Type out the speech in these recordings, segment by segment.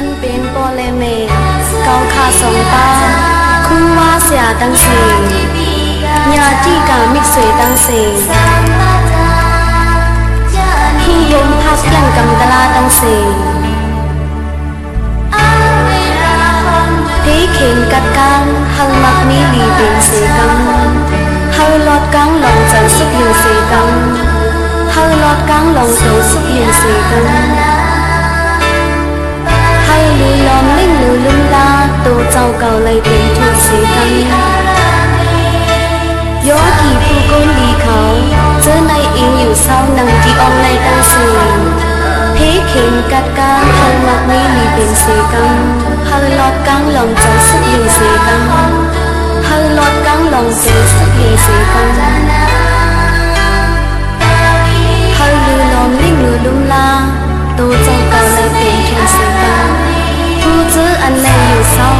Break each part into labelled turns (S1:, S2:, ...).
S1: ันเป็นปอเลเมเกาคาสองตาคู่ว่าเสียตั้งเสีญาจีกามิกเสยตั้งเสีหิยมพักยังกำตลาตั้งเสีที่เข็นกัดกังหังมักมีลีเป็นเสกังเฮาลอดกังหลงจันสุกยังเสกังเฮาลอดกังหลงโตสุกยังเสกัง hay lùi lòm linh lù lưng la tô trao cầu lấy tiền thuộc xế căng gió kỳ phu côn đi khảo giờ này yên nhiều sao nắng kỳ ông này tăng sự thế khiến cắt ca hơi mặc mi lì tiền xế căng hơi lọt căng lòng cháu sức liền xế căng hơi lọt căng lòng cháu sức liền xế căng hơi lùi lòm linh lù lung la tô trao cầu lấy tiền thuộc xế căng an lên dù sau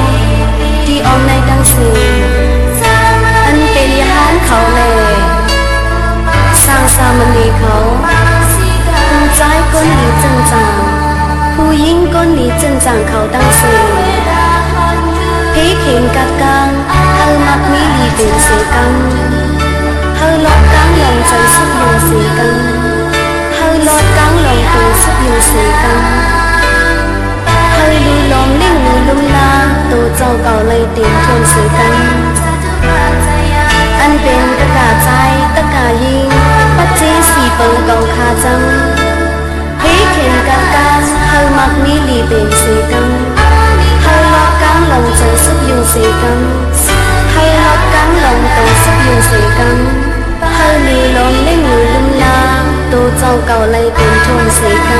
S1: đi om nay đang sửa anh tên ya hán khẩu lệ. Sang xa mình đi khẩu? Con trái con lý chân chẳng phụ yên con lý chân chẳng khẩu đang sửa thế khiến các càng hơi mặt mỹ đi đến sẽ căng. Hơi lọt càng lòng chẳng sức dùng sẽ căng. Hơi lọt càng lòng tưởng sức dùng sẽ căng. cầu cầu lây tiếng trên sứ tân Ăn bên tất cả trái tất cả yên Bắt chế xì bầu cầu khá chân Hí thiền các can hơi mặc ní lì bên sứ tân Hơi lọc cán lòng chân sức dùng sứ tân Hơi lọc cán lòng tổng sức dùng sứ tân Hơi lì lòng lấy người lưng la, Tô châu cầu
S2: lây tiếng trên sứ tân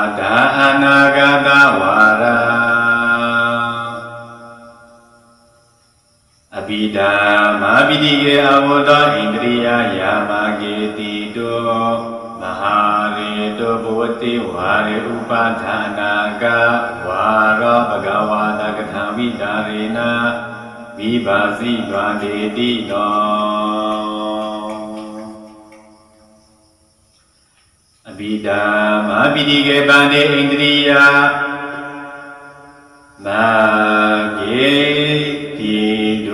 S2: အဘိဓမ္မာပိတိကေအဝတ္တဣန္ဒြိယယာမကေတိတောမဟာရေတောဘဝတိဝါရေဥပါဒနာကဝါရောဘဂဝါဒကထာမိတာရေနာမိပါစီတွာတေတိတောအဘိဓမ္မာပိတိကေပန္နေဣန္ဒြိယမာကေတိ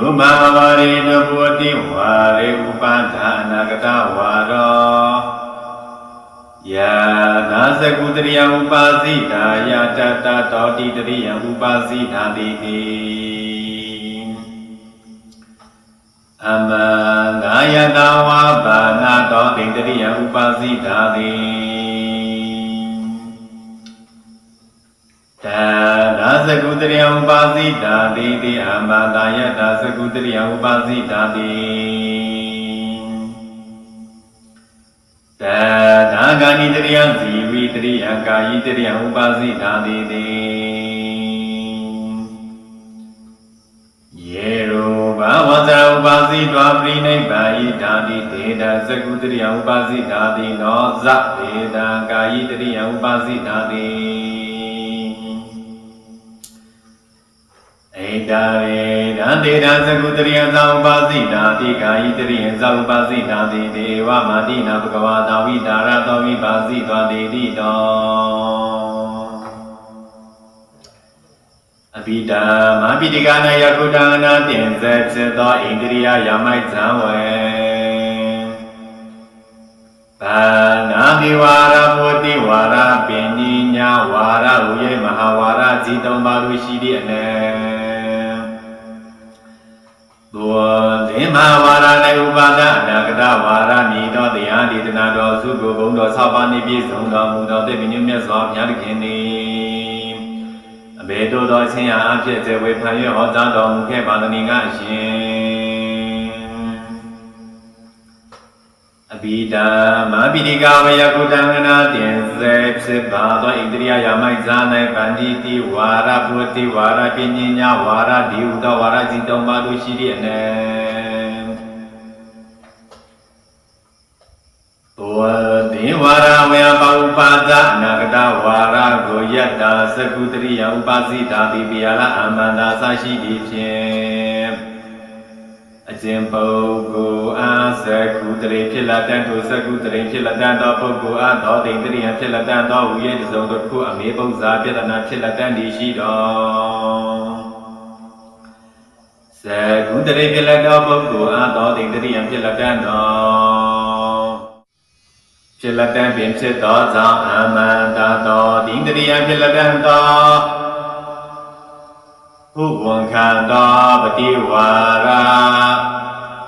S2: ဒုမာဝရေနဘောတိဝါရေဥပဒာနာဂတဝါရောယာနာသကုတရိယဥပါစိတာယာတတတောတိတရိယဥပါစိတာတိတိအမငါယတဝါဘာနာတောတိတရိယဥပါစိတာတိ ဒါနာသကုတရိယဥပါစိတာတိတိအမတာယတသကုတရိယဥပါစိတာတိဒါနာဂာနိတရိယဇီဝိတရိယကာယိတရိယဥပါစိတာတိတိယေရောဘာဝဇာဥပါစိတွာပရိနိဗ္ဗာယိဓာတိဒေတာသကုတရိယဥပါစိဓာတိနောဇဒေတာကာယိတရိယဥပါစိဓာတိ ဣဒာရေဓာတေတာသကုတရိယဇာဥပါစိဓာတိကာယိတရိယဇာဥပါစိဓာတိဒေဝမာတိနာဘဂဝါတာဝိဒါရတောဝိပါစိသွာတေတိတောအဘိဓမ္မာပိတိကနာယကုတံနာတင်ဇက်ဖြစ်သောဣန္ဒြိယယာမိုက်ဇံဝေဘာနာတိဝါရဘောတိဝါရပင်ညညာဝါရဟူ၍မဟာဝါရဇီတုံပါလူရှိသည့်အနေဘော သင်္မာဝါရ၌ဥပါဒအနာဂတဝါရမည်သောတရားဒေသနာတော်စုကိုဘုံတော်ဆောက်ပါနေပြည့်စုံတော်မူသောတေမြင့်မြတ်စွာဘုရားသခင်သည်အဘေတို့သောအချင်းရာအဖြစ်စေဝေဖန်၍ဟောကြားတော်မူခဲ့ပါသည်ငါအရှင် အအဘိဓမ္မာပိတိကဝယကုတံငနာတင်စေဖြစ်ပါသောဣန္ဒြိယယာမိုက်ဇာ၌ဗန္တိတိဝါရပုတိဝါရပညညဝါရဒီဟုသောဝါရစီသုံးပါးတို့ရှိသည့်အနေဘောတိဝါရဝေပဥပါဒအနာဂတဝါရကိုယတ္တာသကုတရိယဥပါစိတာတိပိယလအမန္တာသရှိသည်ဖြင့် အကျဉ်ပုဂ္ဂိုလ်အားသကုတရိဖြစ်လက်တန်ထိုသကုတရိဖြစ်လက်တန်သောပုဂ္ဂိုလ်အားသောတိန်တရိယဖြစ်လက်တန်သောဟူ၍တစုံတစ်ခုအမေပု္ပ္ပဇာပြဒနာဖြစ်လက်တန်သည်ရှိတော်သကုတရိဖြစ်လက်သောပုဂ္ဂိုလ်အားသောတိန်တရိယဖြစ်လက်တန်တော်ဖြစ်လက်တန်ပင်ဖြစ်သောကြောင့်အမန္တသောတိန်တရိယဖြစ်လက်တန်သော ဟုဝန်ခံသောပတိဝါရ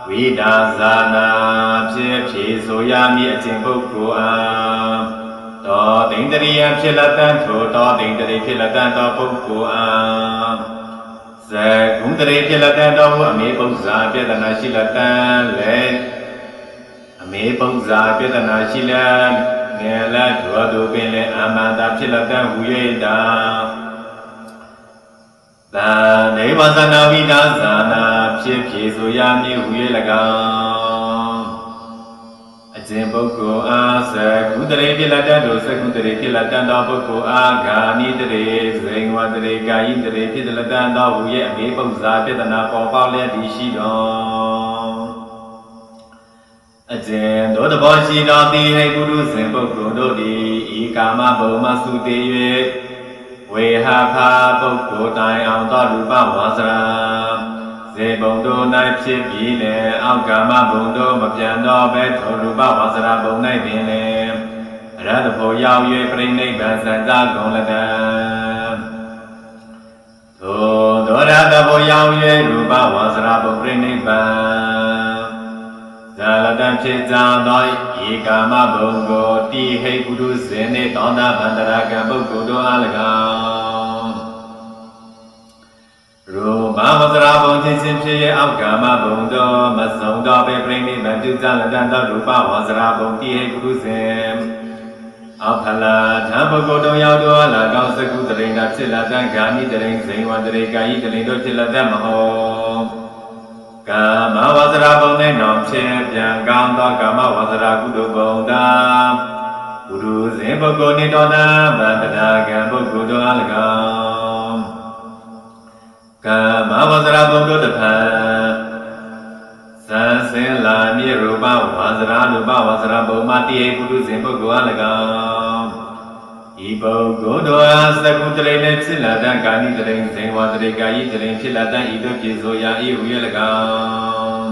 S2: ဝိဒါဇာနာဖြစ်ဖြစ်ဆိုရမည်အခြင်းပုဂ္ဂိုလ်အားသောတိန်တရိယဖြစ်လက်တန်ထိုသောတိန်တရိဖြစ်လက်တန်သောပုဂ္ဂိုလ်အားဇဂုံတရိဖြစ်လက်တန်သောဟုအမေပု္ပ္ပဇာပြဒနာရှိလက်တန်လည်းအမေပု္ပ္ပဇာပြဒနာရှိလက်ငယ်လက်ထိုသူပင်လည်းအမန္တာဖြစ်လက်တန်ဟူ၍တာ သာနေဝသနာဝိဒါဇာနာဖြစ်ဖြစ်ဆိုရမည်ဟူ၍၎င်းအကျဉ်ပုဂ္ဂိုလ်အားသကုတရေဖြစ်လက်တတ်တို့သကုတရေဖြစ်လက်တတ်သောပုဂ္ဂိုလ်အားဂာနိတရေဇိန်ဝတရေကာယိတရေဖြစ်လက်တတ်သောဟူ၍အမေပု္ပ္ပဇာပြဒနာပေါ်ပေါက်လျက်သည်ရှိတော်အကျဉ်တို့တဘောရှိတော်တိဟိပုရုဇဉ်ပုဂ္ဂိုလ်တို့သည်ဤကာမဘုံမစုတည်၍ ဝေဟဖာပုဂ္ဂိုလ်တိုင်အောင်သောလူပဝါစရာဇေဘုံတို့၌ဖြစ်ပြီးလေအောက်ကာမဘုံတို့မပြန်တော့ဘဲထိုလူပဝါစရာဘုံ၌ပင်လေရတ္တဖို့ရောက်၍ပြိဋိဘံစံသာကုန်လတံထိုသောရတ္တဖို့ရောက်၍ရူပဝါစရာဘုံပြိဋိဘံ ဇာလတံဖြစ်ကြသောဧကာမဘုံကိုတိဟိပုရုဇေနှင့်သောတာဗန္တရာကပုဂ္ဂိုလ်တို့အား၎င်းရူပဝဇရာဘုံချင်းချင်းဖြစ်ရဲ့အောက်ကာမဘုံတို့မစုံတော့ပဲပြိဋိဘံပြုကြလတံသောရူပဝဇရာဘုံတိဟိပုရုဇေအောက်ဖလာဓမ္မပုဂ္ဂိုလ်တို့ရောက်တော်လာကောင်းစကုတရိဏဖြစ်လာတံဂာမိတရိဇိန်ဝတရိကာယိတရိတို့ဖြစ်လာတံမဟော ကာမဝဇရာဘုံနဲ့နောင်ဖြစ်ပြန်ကောင်းသောကာမဝဇရာကုသိုလ်ဘုံသာဘုရုဇင်ပုဂ္ဂိုလ်နိတောတံဗန္တနာကံပုဂ္ဂိုလ်တို့အား၎င်းကာမဝဇရာဘုံတို့တဖန်သံစင်လာမြေရူပဝဇရာရူပဝဇရာဘုံမတိယပုရုဇင်ပုဂ္ဂိုလ်အား၎င်း ဤပုဂ္ဂိုလ်တို့အားသကုတရိနဲ့ဖြစ်လာတံကာနိတရိဇေဝတရိကာယိတရိဖြစ်လာတံဤတို့ပြေဆိုရာဤဟူ၍၎င်း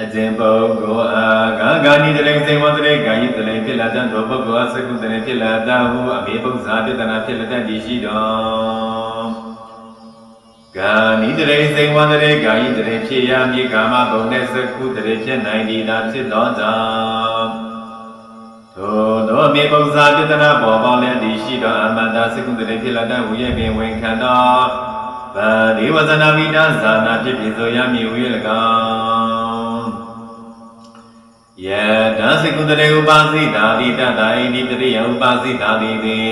S2: အကျဉ်ပုဂ္ဂိုလ်အားဂါဂာနိတရိဇေဝတရိကာယိတရိဖြစ်လာတံသောပုဂ္ဂိုလ်အားသကုတရိဖြစ်လာတံဟုအမေပု္ပ္ပဇာပြတနာဖြစ်လာတံဒီရှိတော်ဂာနိတရိဇေဝတရိကာယိတရိဖြစ်ရာမြေကာမဘုံနဲ့သကုတရိဖြစ်နိုင်သည်သာဖြစ်သောကြောင့် ထိုသောမေပု္ပ္ပဇာပြတနာပေါ်ပေါက်လျက်ဒီရှိတော်အမန္တသကုတရိဖြစ်လာတံဟူ၍ပင်ဝန်ခံတော်ဗာဒီဝဇနာမိတာဇာနာဖြစ်ဖြစ်ဆိုရမည်ဟူ၍၎င်းယတသကုတရေဥပါစိတာတိတတအိတိတရိယဥပါစိတာတိတိ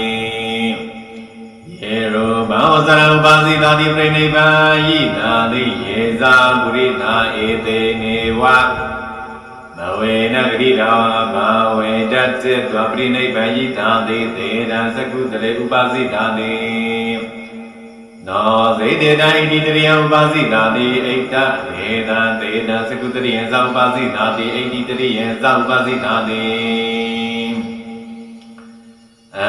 S2: ယေရောဘာဝဇရဥပါစိတာတိပြိနိဗ္ဗာယိတာတိယေဇာပုရိသာဧတေနေဝမ ဝေနဂရိတာဘာဝေတတ္တသပြိနိဗ္ဗာယိတာတိသေတံသကုတရေဥပါစိတာတိနောဇေတေတံဣတိတရိယဥပါစိတာတိဣတ္တဒေတံသေတံသကုတရိယဇဥပါစိတာတိဣတိတရိယဇဥပါစိတာတိအ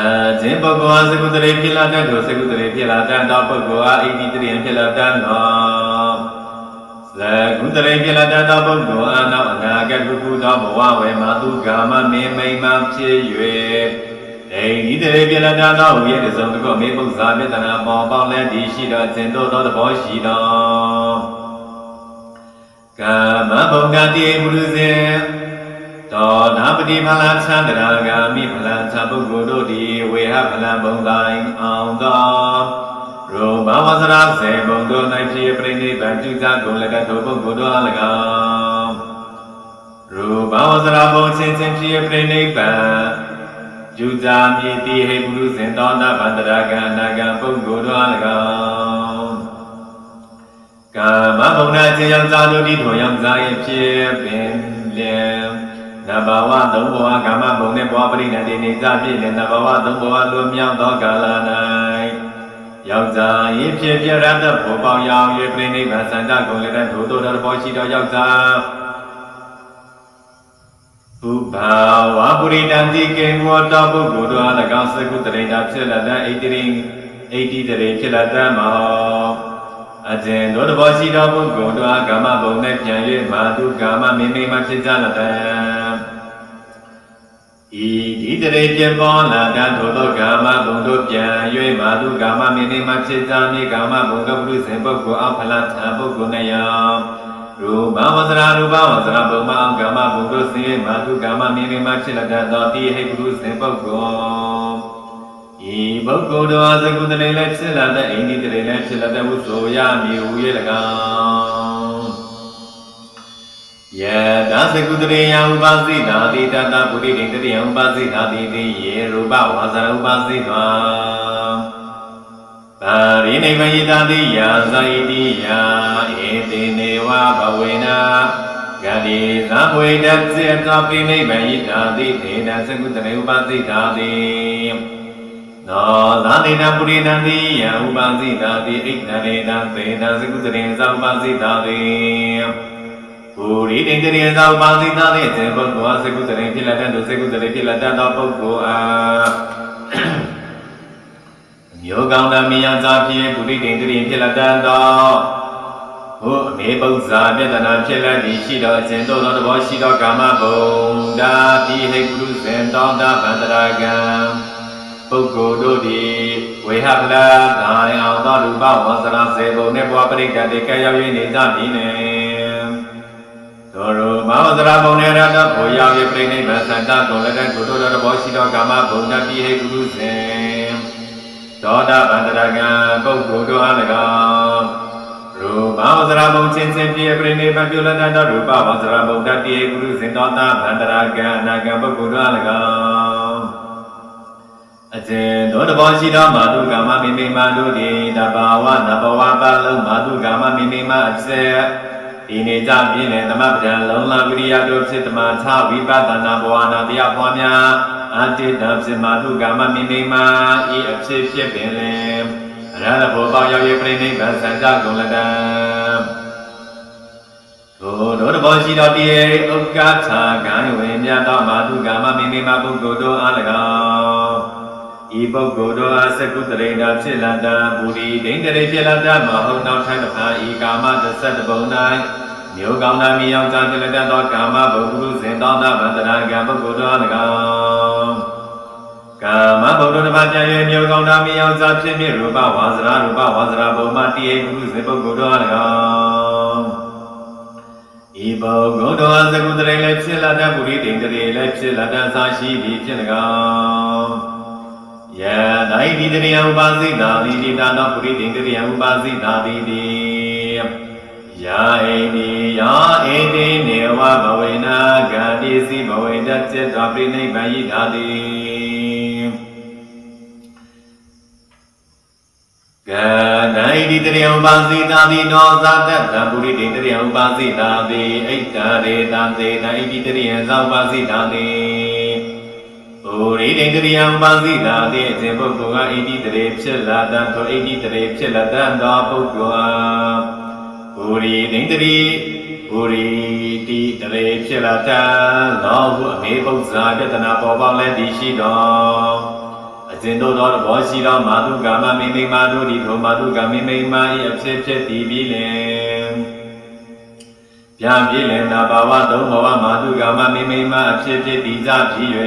S2: ဇင်ပုဂ္ဂိုလ်အားသကုတရိဖြစ်လာတတ်သောသကုတရိဖြစ်လာတတ်သောပုဂ္ဂိုလ်အားဣတိတရိယဖြစ်လာတတ်သော သကုတရိဖြစ်လာတတ်သောပုဂ္ဂိုလ်အားနောက်အနာဂတ်ကုကုသောဘဝဝေမာတုကာမမေမိမဖြစ်၍အိဒီတရေပြလတသောဝိရတစုံတကောမေပု္ပ္ပဇာပြတနာပေါ်ပေါက်လဲဒီရှိတော်ကျင်တို့သောသဘောရှိတော်ကာမဘုံကတိပုရုဇေတောနာပတိဖလသန္တရာဂာမိဖလသပုဂ္ဂိုလ်တို့သည်ဝေဟဖလဘုံတိုင်းအောင်သော ရောဘဝဇရာစေဘုံတို့၌ဖြစ်ပြိဋိဘံပြုကြကုန်လည်းကထိုပုဂ္ဂိုလ်တို့အား၎င်းရူစရာဘုံချင်းချင်းဖြစ်ပြိနိဗ္ဗာန်ယူဇာမြေတိဟိပုရုဇင်သောနာဗန္တရာကအနာကံပုဂ္ဂိုလ်တော်၎င်းကာမဘုံနာခြင်းရောက်သားတို့ဒီထိုရောက်သားရဲ့ဖြစ်ပင်လင်နဘဝသုံးဘဝကာမဘုံနဲ့ဘဝပရိဏတိနေကြပြည့်လင်နဘဝသုံးဘဝလွန်မြောက်သောကာလ၌ ယောက်ျားရင်ဖြစ်ပြရတဲ့ဘောပေါရောက်၍ပြိနိဗ္ဗာန်စံတကုန်လည်းတဲ့ထိုတော်တော်ဘောရှိတော်ယောက်ျားဥဘာဝပုရိတံတိကေဝတောပုဂ္ဂိုလ်တို့အား၎င်းသကုတရိတာဖြစ်လက်တဲ့ဣတိရိဣတိတရေဖြစ်လက်တဲ့မောအကျဉ်တို့တဘောရှိတော်ပုဂ္ဂိုလ်တို့အားကာမဘုံနဲ့ပြန်၍မာတုကာမမိမိမှဖြစ်ကြလက်တဲ့ ဤဒီတရေပြပေါ်လာတထိုသောကာမဘုံတို့ပြန်၍မာတုကာမမိမိမှဖြစ်ကြမည်ကာမဘုံကပုရိသေပုဂ္ဂိုလ်အဖလထံပုဂ္ဂိုလ်နဲ့ယံရူပဝဇရာရူပဝဇရာဘုံမအောင်ကာမဘုံတို့စေမာတုကာမမိမိမှဖြစ်လက်တဲ့သောတိဟိပုရိသေပုဂ္ဂိုလ်ဤပုဂ္ဂိုလ်တော်သကုတရေလည်းဖြစ်လာတဲ့အိန္ဒိတရေလည်းဖြစ်လာတဲ့ဝုဆိုရမည်ဟူ၍၎င်း ယတသကုတရေယဥပသိတာတိတတပုရိတိတရေဥပသိတာတိတိယေရူပဝါဇရဥပသိတာပါရိနိဗ္ဗာန်ယတတိယာဇာယတိယာဧတေနေဝဘဝေနာဂတိသံဝေတစေတပိနိဗ္ဗာန်ယတတိတေနသကုတရေဥပသိတာတိနောသာတိတပုရိနံတိယဥပသိတာတိဣဒရေတသေနသကုတရေသဥပသိတာတိ ပုရိတိတရေသဥပသိတာတိစေပုဂ္ဂိုလ်သကုတရေဖြစ်လက်တဲ့သူသကုတရေဖြစ်လက်တဲ့သောပုဂ္ဂိုလ်အားမျိုးကောင်းတမယဇာဖြစ်ပုရိတိတရေဖြစ်လက်တဲ့သောဟိုအမေပု္ပ္ပဇာပြတနာဖြစ်လက်ပြီးရှိတော်အစဉ်တို့သောတဘောရှိတော်ကာမဘုံဒါတိဟိပုရုဇင်တောတာဗန္တရာကံပုဂ္ဂိုလ်တို့သည်ဝေဟပလသာယအောင်သောရူပဝဇရာစေဘုံနှင့်ဘဝပရိက္ခတေကဲရောက်၍နေကြပြီနေ သောရမဝဇရာဘုံနှင့်ရတဘောရောက်၍ပြိဋိဘသန္တကုန်လည်းတဲ့ကိုတို့တော်ဘောရှိသောကာမဘုံတတိဟိပုရုဇင်သောတာဗန္တရာကံပုဂ္ဂိုလ်တို့အား၎င်းရူပဝဇရာဘုံချင်းချင်းပြည့်ပြိဋိဘပြုလတ္တရူပဝဇရာဘုံတတိဟိပုရုဇင်သောတာဗန္တရာကံအနာကံပုဂ္ဂိုလ်တို့အား၎င်းအကျဉ်သောတဘောရှိသောမာတုကာမမိမိမာတို့သည်တဘာဝနဘဝပလုံးမာတုကာမမိမိမာအစေ ဒီနေကြပြင်းလေသမပဒံလုံလဝိရိယတို့ဖြစ်တမထဝိပဿနာဘဝနာတရားပွားများအတိတံဖြစ်မာတုကာမမိမိမာဤအဖြစ်ဖြစ်ပင်လေအရဟတဘောပေါရောက်၍ပြိဋိဘံစံကြကုန်လတံထိုတို့တဘောရှိသောတိယေဥက္ကထာကံဝေမြတ်သောမာတုကာမမိမိမာပုဂ္ဂိုလ်တို့အား၎င်းဤပုဂ္ဂိုလ်တို့အားသကုတရိတာဖြစ်လာတံဘူရီဒိဋ္ဌရိဖြစ်လာတံမဟုတ်နောက်ထပ်တစ်ခါဤကာမသစ္စတဘုံ၌ မျိုးကောင်းသားမြေယောက်ျားဖြစ်လက်သောကာမဘုဟုဇင်သောတာဗန္တရာကံပုဂ္ဂိုလ်တို့အား၎င်းကာမဘုဒ္ဓဘာပြည့်မျိုးကောင်းသားမြေယောက်ျားဖြစ်မြရူပဝါစရာရူပဝါစရာဘုံမှာတည်ဘုဟုဇင်ပုဂ္ဂိုလ်တို့အား၎င်းဤပုဂ္ဂိုလ်တို့အားသကုတရိလည်းဖြစ်လာတံဘူရီဒိဋ္ဌရိလည်းဖြစ်လာတံသာရှိသည်ဖြစ်၎င်းယဒိုင်ဒီတရိယဥပါစိတာတိတိတာနောပုရိတိတရိယဥပါစိတာတိတိ ယာဣတိယာဣတိနေဝဘဝေနာဂာတိစီဘဝေတจิตတော်ပိနိဗ္ဗာန်ယိတာတိကဒိုင်ဒီတရိယဥပါစိတာတိနောသတ္တသပုရိတိတရိယဥပါစိတာတိဣတ္တရေတံသေဒိုင်ဒီတရိယဇောဥပါစိတာတိဩရိဒိတရိယံပါသိတာတိအရှင်ပုဂ္ဂိုလ်ကဣတိတရေဖြစ်လာတံသောဣတိတရေဖြစ်လာတံသောပုဂ္ဂိုလ် အားဩရိဒိတရိဩရိတိတရေဖြစ်လာတံသောဟုအမေပု္ပ္ပဇာပြတနာပေါ်ပေါက်လဲသည်ရှိတော်အရှင်တို့သောဘောရှိသောမာတုကာမမိမိမာတို့ဒီထိုမာတုကာမိမိမာ၏အဖြစ်ဖြစ်သည်ပြီးလင်ပြပြည့်လင်သာဘာဝသုံးဘဝမာတုကာမမိမိမာအဖြစ်ဖြစ်သည်ကြဖြစ်၍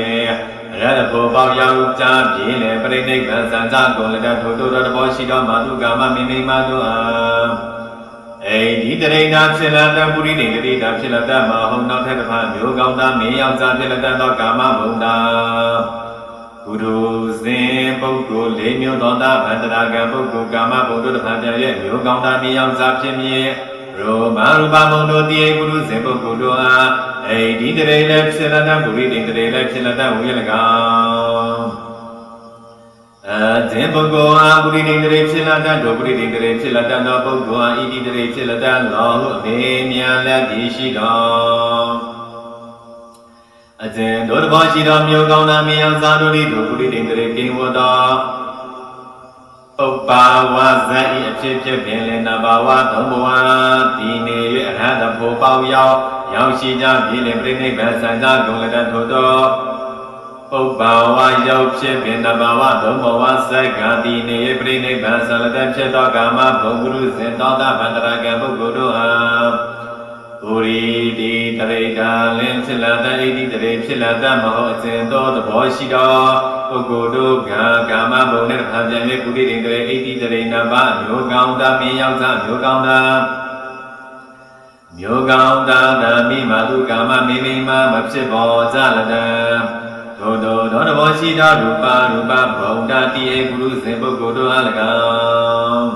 S2: ရတဘောပေါရောက်ကြပြင်းလေပြိဋိဘံစံကြကုန်လတထိုတို့တော်တဘောရှိသောမာတုကာမမိမိမာတို့အား အိဒီတရိဏဖြစ်လာတပုရိနေတတိတာဖြစ်လာတမဟုံနောက်ထပ်တစ်ဖန်မျိုးကောင်းသားမင်းယောက်ျားဖြစ်လာတသောကာမဘုံတာဘုရုဇင်ပုဂ္ဂိုလ်လေးမျိုးသောတာဗန္တရာကံပုဂ္ဂိုလ်ကာမဘုံတို့တစ်ဖန်ပြည့်ရဲ့မျိုးကောင်းသားမင်းယောက်ျားဖြစ်မြဲဘရောမရူပမုံတို့တိယကုရုဇင်ပုဂ္ဂိုလ်တို့အားအိဒီတရေလည်းဖြစ်လာတဲ့ပုရိတိတရေလည်းဖြစ်လာတဲ့ဝိရ၎င်း အဇင်ပုဂ္ဂိုလ်အားပုရိတိတရေဖြစ်လာတဲ့ဒုပုရိတိတရေဖြစ်လာတဲ့ပုဂ္ဂိုလ်အားဣတိတရေဖြစ်လာတဲ့လောဟုအမေမြတ်လက်ဒီရှိတော်အဇင်တို့တဘောရှိတော်မြို့ကောင်းနာမြေအောင်စားတို့ဤတို့ပုရိတိတရေကိဝတော်ဥပ္ပါဝဇံဤအဖြစ်ဖြစ်ပင်လည်းနဘာဝသုံးဘဝဒီနေ၍အရဟတဖို့ပေါရောက်ရောက်ရှိကြပြီလေပြိဋိဘံစံသာဂုဏ်လက်တထို့သော ဥပ္ပါဝရောက်ဖြစ်ပင်နဘာဝသုံးဘဝစက္ကတိနေ၍ပြိဋိဘံစံလက်တဖြစ်သောကာမဘုံဂုရုဇင်သောတာဗန္တရကံပုဂ္ဂိုလ်တို့အားပုရိတိတရိတာလင်းဖြစ်လာတဲ့ဣတိတရေဖြစ်လာတဲ့မဟုတ်အစဉ်သောသဘောရှိသောပုဂ္ဂိုလ်တို့ကကာမဘုံနဲ့တစ်ခါပြန်၍ပုရိတိတရေဣတိတရေနဘမျိုးကောင်းတာမင်းယောက်ျားမျိုးကောင်းတာမျိုးကောင်းတာဓမ္မိမာတုကာမမိမိမမဖြစ်ပေါ်ကြလတံ ထို့သောသောတဘောရှိသောရူပရူပဘုံတာတိယေကုရုဇင်ပုဂ္ဂိုလ်တို့အား၎င်း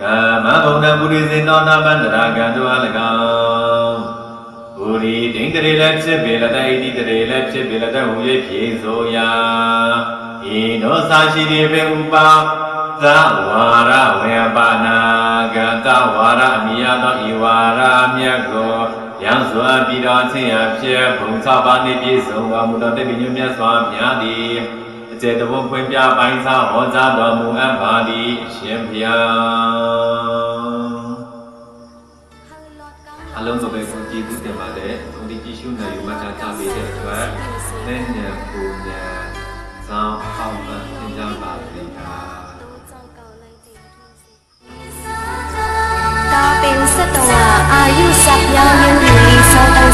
S2: ကာမဘုံတပုရိသေသောနာမန္တရာကံတို့အား၎င်းပုရိဒိဋ္ဌရေလည်းဖြစ်ပေလတ္တိဣတိတရေလည်းဖြစ်ပေလတ္တဟူ၍ဖြေဆိုရာဤသောစာရှိတိပေဥပါသဝါရဝေပနာကတဝါရအမိယသောဤဝါရမြတ်ကို ယံစွာပြည်တော်ဆင်းအဖြစ်ဘုံစာပါနေပြည့်စုံတော်မူသောတပိညုမြတ်စွာဘုရားသည်အကျေတဘုံဖွင့်ပြပိုင်းစားဟောကြားတော်မူအပ်ပါသည်အရှင်ဘုရားအလုံးစုံပဲကိုကြည်သူတင်ပါတယ်။ကိုဒီကြည့်ရှုနိုင်မှသာကြပေးတဲ့အတွက်နဲ့ညာကိုညာသာအောင်မှသင်ကြားပါလိမ့်မယ်။သာပင်
S1: စတဝါအာယုစပ်ယော